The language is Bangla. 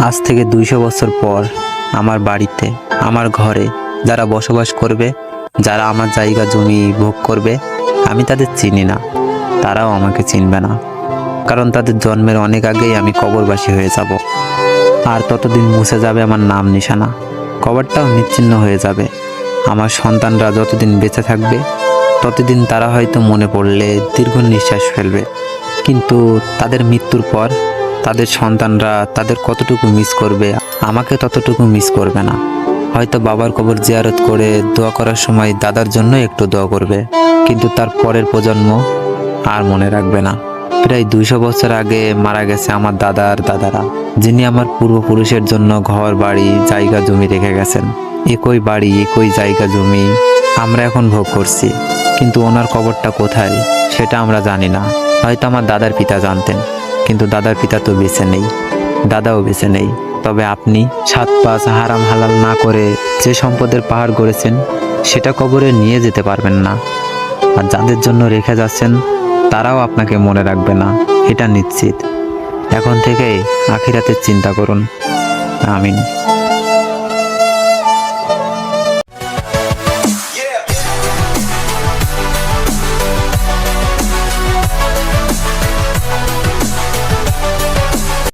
আজ থেকে দুইশো বছর পর আমার বাড়িতে, আমার ঘরে যারা বসবাস করবে, যারা আমার জায়গা জমি ভোগ করবে, আমি তাদের চিনি না। তারাও আমাকে চিনবে না। কারণ তাদের জন্মের অনেক আগেই আমি কবরবাসী হয়ে যাব। আর ততদিন মুছে যাবে আমার নাম নিশানা। কবরটাও নিচ্ছিন্ন হয়ে যাবে। আমার সন্তানরা যতদিন বেঁচে থাকবে, ততদিন তারা হয়তো মনে পড়লে দীর্ঘ নিঃশ্বাস ফেলবে। কিন্তু তাদের মৃত্যুর পর তাদের সন্তানরা তাদের কতটুকু মিস করবে, আমাকে ততটুকু মিস করবে না। হয়তো বাবার কবর জিয়ারত করে দোয়া করার সময় দাদার জন্য একটু দোয়া করবে, কিন্তু তার পরের প্রজন্ম আর মনে রাখবে না। প্রায় দুইশো বছর আগে মারা গেছে আমার দাদার দাদারা, যিনি আমার পূর্বপুরুষের জন্য ঘর, বাড়ি, জায়গা, জমি রেখে গেছেন। একই বাড়ি, একই জায়গা, জমি আমরা এখন ভোগ করছি, কিন্তু ওনার কবরটা কোথায়, সেটা আমরা জানি না। হয়তো আমার দাদার পিতা জানতেন। কিন্তু দাদার পিতা তো বেছে নেই, দাদাও বেছে নেই। তবে আপনি সাত পাঁচ হারাম হালাল না করে যে সম্পদের পাহাড় গড়েছেন, সেটা কবরে নিয়ে যেতে পারবেন না। আর যাদের জন্য রেখে যাচ্ছেন, তারাও আপনাকে মনে রাখবে না, এটা নিশ্চিত। এখন থেকে আখিরাতের চিন্তা করুন। আমিন।